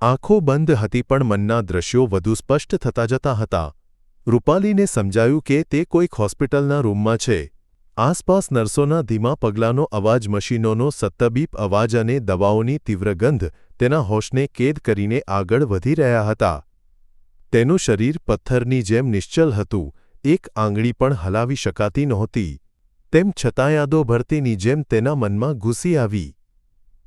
આંખો બંધ હતી પણ મનના દ્રશ્યો વધુ સ્પષ્ટ થતા જતા હતા. રૂપાલીને સમજાયું કે તે કોઈક હોસ્પિટલના રૂમમાં છે. આસપાસ નર્સોના ધીમા પગલાંનો અવાજ, મશીનોનો સત્તબીપ અવાજ અને દવાઓની તીવ્ર ગંધ તેના હોશને કેદ કરીને આગળ વધી રહ્યા હતા. તેનું શરીર પથ્થરની જેમ નિશ્ચલ હતું. એક આંગળી પણ હલાવી શકાતી નહોતી. તેમ છતાં યાદો ભરતીની જેમ તેના મનમાં ઘૂસી આવી.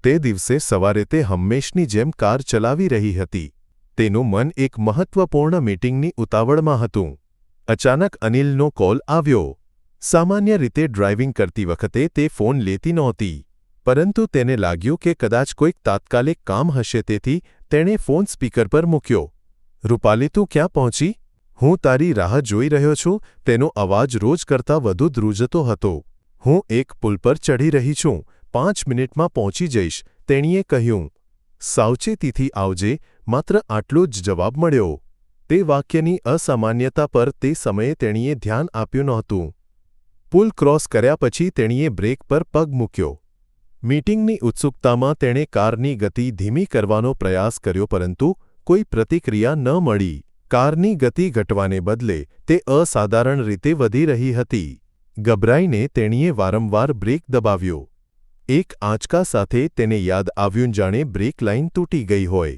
તે દિવસે સવારે તે હંમેશની જેમ કાર ચલાવી રહી હતી. તેનું મન એક મહત્વપૂર્ણ મીટિંગની ઉતાવળમાં હતું. અચાનક અનિલનો કોલ આવ્યો. સામાન્ય રીતે ડ્રાઇવિંગ કરતી વખતે તે ફોન લેતી નહોતી. પરંતુ તેને લાગ્યું કે કદાચ કોઈક તાત્કાલિક કામ હશે તેથી તેણે ફોન સ્પીકર પર મૂક્યો. રૂપાલી, તું ક્યાં પહોંચી? હું તારી રાહ જોઈ રહ્યો છું. તેનો અવાજ રોજ કરતાં વધુ ધ્રુજતો હતો. હું એક પુલ પર ચઢી રહી છું. પાંચ મિનિટમાં પહોંચી જઈશ, તેણીએ કહ્યું, સાવચેતીથી આવજે, માત્ર આટલો જ જવાબ મળ્યો. તે વાક્યની અસામાન્યતા પર તે સમયે તેણીએ ધ્યાન આપ્યું નહોતું. પુલ ક્રોસ કર્યા પછી તેણીએ બ્રેક પર પગ મૂક્યો. મીટિંગની ઉત્સુકતામાં તેણે કારની ગતિ ધીમી કરવાનો પ્રયાસ કર્યો પરંતુ કોઈ પ્રતિક્રિયા ન મળી. કારની ગતિ ઘટવાને બદલે તે અસાધારણ રીતે વધી રહી હતી. ગભરાઈને તેણીએ વારંવાર બ્રેક દબાવ્યો. એક આંચકા સાથે તેને યાદ આવ્યું જાણે બ્રેક લાઇન તૂટી ગઈ હોય.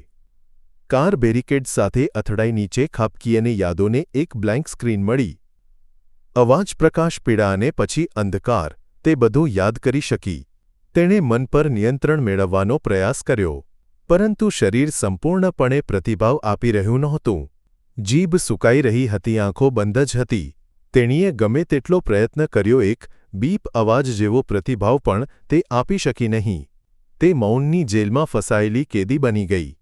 કાર બેરિકેડ સાથે અથડાઈ નીચે ખાબકી અને યાદોને એક બ્લેન્ક સ્ક્રીન મળી. અવાજ પ્રકાશ પીડા અને પછી અંધકાર, તે બધું યાદ કરી શકી. તેણે મન પર નિયંત્રણ મેળવવાનો પ્રયાસ કર્યો. પરંતુ શરીર સંપૂર્ણપણે પ્રતિભાવ આપી રહ્યું નહોતું. જીભ સુકાઈ રહી હતી, આંખો બંધ જ હતી. તેણીએ ગમે તેટલો પ્રયત્ન કર્યો એક બીપ અવાજ જેવો પ્રતિભાવ પણ તે આપી શકી નહીં. તે મૌનની જેલમાં ફસાયેલી કેદી બની ગઈ.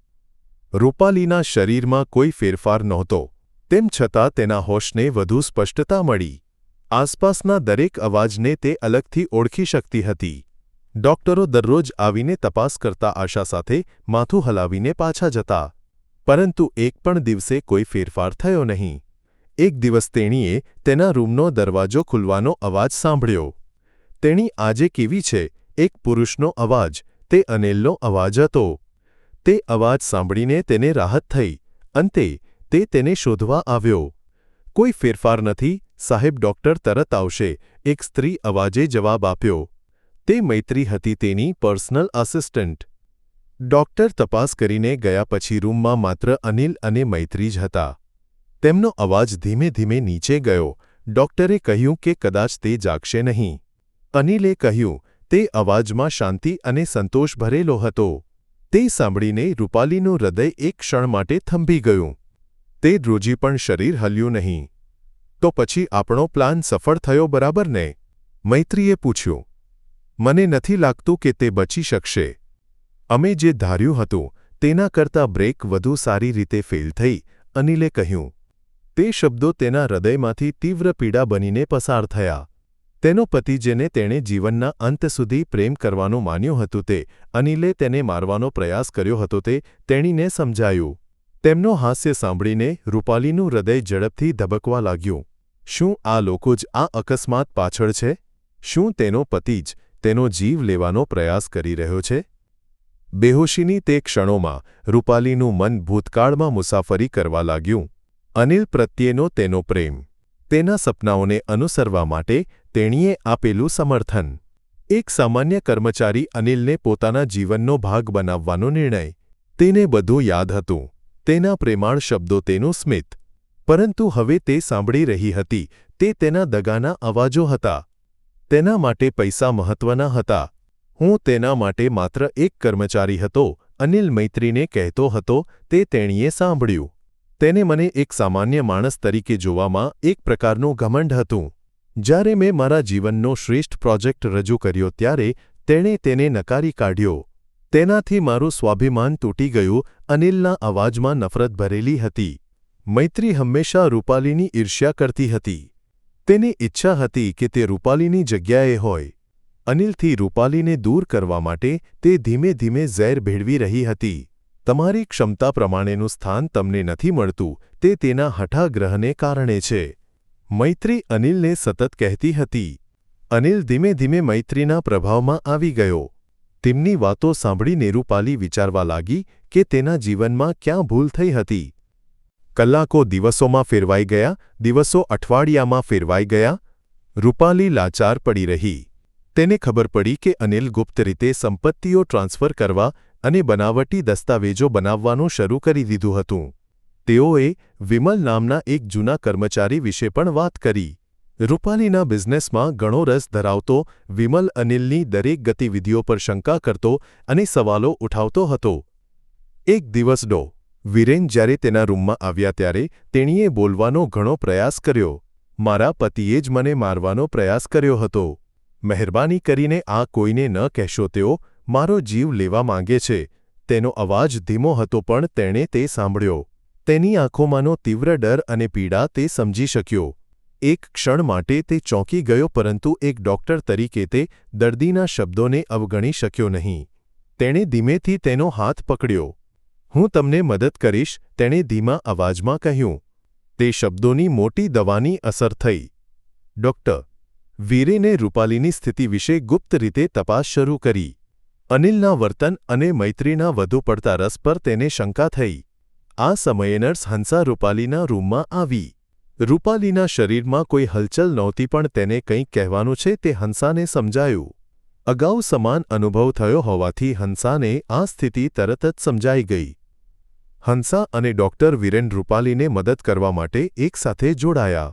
રૂપાલીના શરીરમાં કોઈ ફેરફાર નહોતો. તેમ છતાં તેના હોશને વધુ સ્પષ્ટતા મળી. આસપાસના દરેક અવાજને તે અલગથી ઓળખી શકતી હતી. ડોક્ટરો દરરોજ આવીને તપાસ કરતા આશા સાથે માથું હલાવીને પાછા જતા. પરંતુ એક પણ દિવસે કોઈ ફેરફાર થયો નહીં. એક દિવસ તેણીએ તેના રૂમનો દરવાજો ખુલવાનો અવાજ સાંભળ્યો. તેણી આજે કેવી છે? એક પુરુષનો અવાજ, તે અનિલનો અવાજ હતો. તે અવાજ સાંભળીને તેને રાહત થઈ. અંતે, તે તેને શોધવા આવ્યો. કોઈ ફેરફાર નથી, સાહેબ ડોક્ટર તરત આવશે, એક સ્ત્રી અવાજે જવાબ આપ્યો. તે મૈત્રી હતી તેની પર્સનલ આસિસ્ટન્ટ. ડોક્ટર તપાસ કરીને ગયા પછી રૂમમાં માત્ર અનિલ અને મૈત્રી જ હતા. તેમનો અવાજ ધીમે ધીમે નીચે ગયો. ડોક્ટરે કહ્યું કે કદાચ તે જાગશે નહીં. અનિલે કહ્યું, તે અવાજમાં શાંતિ અને સંતોષ ભરેલો હતો. તે સાંભળીને રૂપાલીનું હૃદય એક ક્ષણ માટે થંભી ગયું. તે રોજી પણ શરીર હલ્યું નહીં. તો પછી આપણો પ્લાન સફળ થયો બરાબર ને? મૈત્રીએ પૂછ્યું. મને નથી લાગતું કે તે બચી શકશે. અમે જે ધાર્યું હતું તેના કરતાં બ્રેક વધુ સારી રીતે ફેલ થઈ, અનિલે કહ્યું. તે શબ્દો તેના હૃદયમાંથી તીવ્ર પીડા બનીને પસાર થયા. તેનો પતિ જેને તેણે જીવનના અંત સુધી પ્રેમ કરવાનું માન્યું હતું તે, અનિલે તેને મારવાનો પ્રયાસ કર્યો હતો તે તેણીને સમજાયું. તેમનો હાસ્ય સાંભળીને રૂપાલીનું હૃદય ઝડપથી ધબકવા લાગ્યું. શું આ લોકો જ આ અકસ્માત પાછળ છે? શું તેનો પતિ જ તેનો જીવ લેવાનો પ્રયાસ કરી રહ્યો છે? બેહોશીની તે ક્ષણોમાં રૂપાલીનું મન ભૂતકાળમાં મુસાફરી કરવા લાગ્યું. અનિલ પ્રત્યેનો તેનો પ્રેમ. તેના સપનાઓને અનુસરવા માટે તેણીએ આપેલું સમર્થન. એક સામાન્ય કર્મચારી અનિલને પોતાના જીવનનો ભાગ બનાવવાનો નિર્ણય. તેને બધું યાદ હતું. તેના પ્રેમાળ શબ્દો તેનું સ્મિત. પરંતુ હવે તે સાંભળી રહી હતી. તે તેના દગાના અવાજો હતા. તેના માટે પૈસા મહત્વના હતા. હું તેના માટે માત્ર એક કર્મચારી હતો, અનિલ મૈત્રીને કહેતો હતો, તે તેણીએ સાંભળ્યું. તેને મને એક સામાન્ય માણસ તરીકે જોવામાં એક પ્રકારનું ઘમંડ હતું. જ્યારે મેં મારા જીવનનો શ્રેષ્ઠ પ્રોજેક્ટ રજૂ કર્યો ત્યારે તેણે તેને નકારી કાઢ્યો. તેનાથી મારું સ્વાભિમાન તૂટી ગયું અનિલના અવાજમાં નફરત ભરેલી હતી. મૈત્રી હંમેશા રૂપાલીની ઈર્ષ્યા કરતી હતી. તેની ઈચ્છા હતી કે તે રૂપાલીની જગ્યાએ હોય. અનિલથી રૂપાલીને દૂર કરવા માટે તે ધીમે ધીમે ઝેર ભેળવી રહી હતી. તમારી ક્ષમતા પ્રમાણેનું સ્થાન તમને નથી મળતું, તે તેના હઠાગ્રહને કારણે છે. મૈત્રી અનિલને સતત કહેતી હતી. અનિલ ધીમે ધીમે મૈત્રીના પ્રભાવમાં આવી ગયો. તેમની વાતો સાંભળીને રૂપાલી વિચારવા લાગી કે તેના જીવનમાં ક્યાં ભૂલ થઈ હતી. કલાકો દિવસોમાં ફેરવાઈ ગયા, દિવસો અઠવાડિયામાં ફેરવાઈ ગયા. રૂપાલી લાચાર પડી રહી. તેને ખબર પડી કે અનિલ ગુપ્ત રીતે સંપત્તિઓ ટ્રાન્સફર કરવા અને બનાવટી દસ્તાવેજો બનાવવાનું શરૂ કરી દીધું હતું. તેઓએ વિમલ નામના એક જૂના કર્મચારી વિશે પણ વાત કરી. રૂપાલીના બિઝનેસમાં ઘણો રસ ધરાવતો વિમલ અનિલની દરેક ગતિવિધિઓ પર શંકા કરતો અને સવાલો ઉઠાવતો હતો. એક દિવસ ડો, વિરેન જ્યારે તેના રૂમમાં આવ્યા ત્યારે તેણીએ બોલવાનો ઘણો પ્રયાસ કર્યો. મારા પતિએ જ મને મારવાનો પ્રયાસ કર્યો હતો. મહેરબાની કરીને આ કોઈને ન કહેશો તેઓ મારો જીવ લેવા માંગે છે. તેનો અવાજ ધીમો હતો પણ તેણે તે સાંભળ્યો. તેની આંખોમાંનો તીવ્ર ડર અને પીડા તે સમજી શક્યો. એક ક્ષણ માટે તે ચોંકી ગયો પરંતુ એક ડોક્ટર તરીકે તે દર્દીના શબ્દોને અવગણી શક્યો નહીં. તેણે ધીમેથી તેનો હાથ પકડ્યો. હું તમને મદદ કરીશ, તેણે ધીમા અવાજમાં કહ્યું. તે શબ્દોની મોટી દવાની અસર થઈ. ડોક્ટર, વીરેને રૂપાલીની સ્થિતિ વિશે ગુપ્ત રીતે તપાસ શરૂ કરી. અનિલના વર્તન અને મૈત્રીના વધુ પડતા રસ પર તેને શંકા થઈ. આ સમયે નર્સ હંસા રૂપાલીના રૂમમાં આવી. રૂપાલીના શરીરમાં કોઈ હલચલ નહોતી પણ તેને કંઈક કહેવાનું છે તે હંસાને સમજાયું. અગાઉ સમાન અનુભવ થયો હોવાથી હંસાને આ સ્થિતિ તરત જ સમજાઈ ગઈ. હંસા અને ડોક્ટર વિરેન રૂપાલીને મદદ કરવા માટે એકસાથે જોડાયા.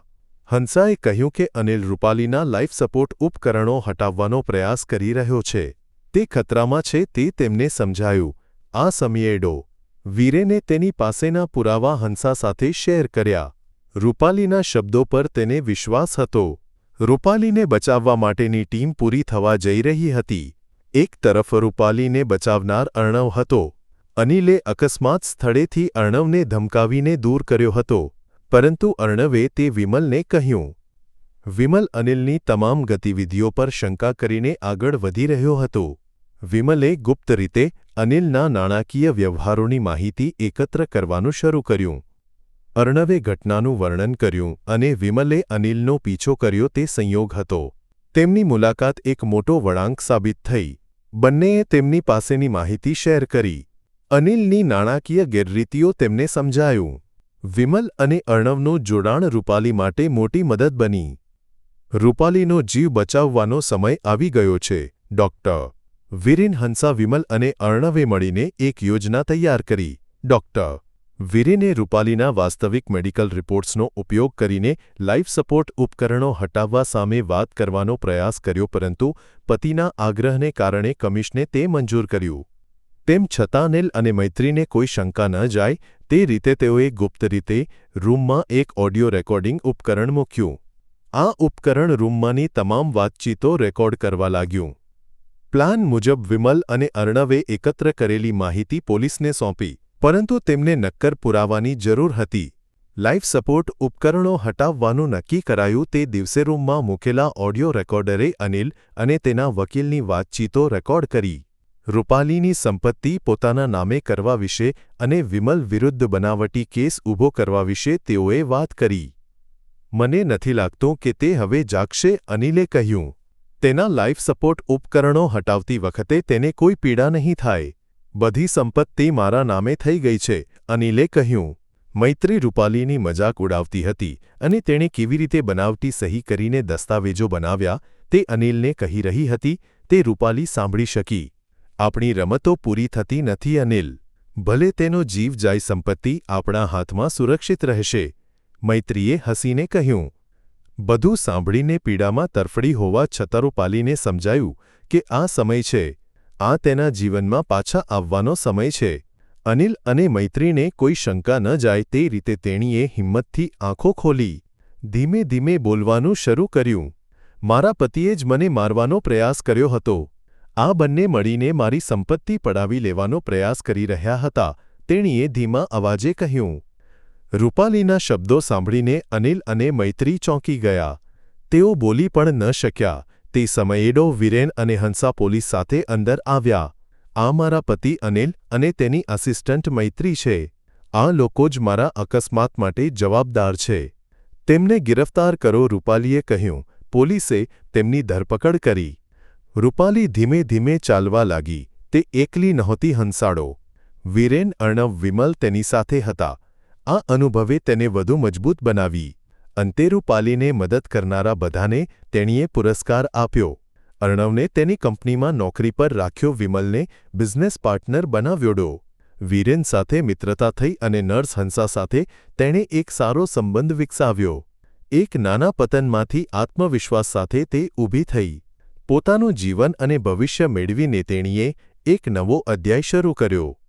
હંસાએ કહ્યું કે અનિલ રૂપાલીના લાઇફ સપોર્ટ ઉપકરણો હટાવવાનો પ્રયાસ કરી રહ્યો છે. તે ખતરામાં છે તે તેમને સમજાયું. આ સમયે ડો. વીરેને તેની પાસેના પુરાવા હંસા સાથે શેર કર્યા. રૂપાલીના શબ્દો પર તેને વિશ્વાસ હતો. રૂપાલીને બચાવવા માટેની ટીમ પૂરી થવા જઈ રહી હતી. એક તરફ રૂપાલીને બચાવનાર અર્ણવ હતો. અનિલે અકસ્માત સ્થળેથી અર્ણવને ધમકાવીને દૂર કર્યો હતો. પરંતુ અર્ણવે તે વિમલને કહ્યું વિમલ અનિલની તમામ ગતિવિધિઓ પર શંકા કરીને આગળ વધી રહ્યો હતો. વિમલે ગુપ્ત રીતે અનિલના નાણાકીય વ્યવહારોની માહિતી એકત્ર કરવાનું શરૂ કર્યું. અર્ણવે ઘટનાનું વર્ણન કર્યું અને વિમલે અનિલનો પીછો કર્યો તે સંયોગ હતો. તેમની મુલાકાત એક મોટો વળાંક સાબિત થઈ. બંનેએ તેમની પાસેની માહિતી શેર કરી. અનિલની નાણાકીય ગેરરીતિઓ તેમને સમજાયું. વિમલ અને અર્ણવનું જોડાણ રૂપાલી માટે મોટી મદદ બની. રૂપાલીનો જીવ બચાવવાનો સમય આવી ગયો છે. ડોક્ટર વિરેન હંસા વિમલ અને અર્ણવે મળીને એક યોજના તૈયાર કરી. ડોક્ટર વિરેને રૂપાલીના વાસ્તવિક મેડિકલ રિપોર્ટ્સનો ઉપયોગ કરીને લાઇફ સપોર્ટ ઉપકરણો હટાવવા સામે વાત કરવાનો પ્રયાસ કર્યો, પરંતુ પતિના આગ્રહને કારણે કમિશને તે મંજૂર કર્યું. તેમ છતાં નેલ અને મૈત્રીને કોઈ શંકા ન જાય, તે રીતે તેઓએ ગુપ્ત રીતે રૂમમાં એક ઓડિયો રેકોર્ડિંગ ઉપકરણ મૂક્યું. આ ઉપકરણ રૂમમાંની તમામ વાતચીતો રેકોર્ડ કરવા લાગ્યું. પ્લાન મુજબ વિમલ અને અર્ણવે એકત્ર કરેલી માહિતી પોલીસને સોંપી, પરંતુ તેમને નક્કર પુરાવાની જરૂર હતી. લાઇફ સપોર્ટ ઉપકરણો હટાવવાનું નક્કી કરાયું તે દિવસે રૂમમાં મૂકેલા ઓડિયો રેકોર્ડરે અનિલ અને તેના વકીલની વાતચીતો રેકોર્ડ કરી. રૂપાલીની સંપત્તિ પોતાના નામે કરવા વિશે અને વિમલ વિરુદ્ધ બનાવટી કેસ ઊભો કરવા વિશે તેઓએ વાત કરી. મને નથી લાગતો કે તે હવે જાગશે, અનિલે કહ્યું. તેના લાઇફ સપોર્ટ ઉપકરણો હટાવતી વખતે તેને કોઈ પીડા નહીં થાય. બધી સંપત્તિ મારા નામે થઈ ગઈ છે, અનિલે કહ્યું. મૈત્રી રૂપાલીની મજાક ઉડાવતી હતી અને તેણે કેવી રીતે બનાવટી સહી કરીને દસ્તાવેજો બનાવ્યા, તે અનિલને કહી રહી હતી, તે રૂપાલી સાંભળી શકી. આપણી રમતો પૂરી થતી નથી, અનિલ. ભલે તેનો જીવ જાય સંપત્તિ આપણા હાથમાં સુરક્ષિત રહેશે. મૈત્રીએ હસીને કહ્યું, બધું સાંભળીને પીડામાં તરફડી હોવા છતાં રૂપાલીને સમજાયું કે આ સમય છે. આ તેના જીવનમાં પાછા આવવાનો સમય છે. અનિલ અને મૈત્રીને કોઈ શંકા ન જાય તે રીતે તેણીએ હિંમતથી આંખો ખોલી, ધીમે ધીમે બોલવાનું શરૂ કર્યું. મારા પતિએ જ મને મારવાનો પ્રયાસ કર્યો હતો. આ બંને મળીને મારી સંપત્તિ પડાવી લેવાનો પ્રયાસ કરી રહ્યા હતા, તેણીએ ધીમા અવાજે કહ્યું. રૂપાલીના શબ્દો સાંભળીને અનિલ અને મૈત્રી ચોંકી ગયા. તેઓ બોલી પણ ન શક્યા. તે સમયેડો વિરેન અને હંસા પોલીસ સાથે અંદર આવ્યા. આ મારા પતિ અનિલ અને તેની આસિસ્ટન્ટ મૈત્રી છે. આ લોકો જ મારા અકસ્માત માટે જવાબદાર છે. તેમને ગિરફ્તાર કરો રૂપાલીએ કહ્યું. પોલીસે તેમની ધરપકડ કરી. રૂપાલી ધીમે ધીમે ચાલવા લાગી. તે એકલી નહોતી હંસાડો. વીરેન, અર્ણવ, વિમલ તેની સાથે હતા. આ અનુભવે તેને વધુ મજબૂત બનાવી. અંતે રૂપાલીને મદદ કરનારા બધાને તેણીએ પુરસ્કાર આપ્યો. અર્ણવને તેની કંપનીમાં નોકરી પર રાખ્યો વિમલને બિઝનેસ પાર્ટનર બનાવ્યોડો. વીરેન સાથે મિત્રતા થઈ અને નર્સ હંસા સાથે તેણે એક સારો સંબંધ વિકસાવ્યો. એક નાના પતનમાંથી આત્મવિશ્વાસ સાથે તે ઊભી થઈ. પોતાનું જીવન અને ભવિષ્ય મેળવીને તેણીએ એક નવો અધ્યાય શરૂ કર્યો.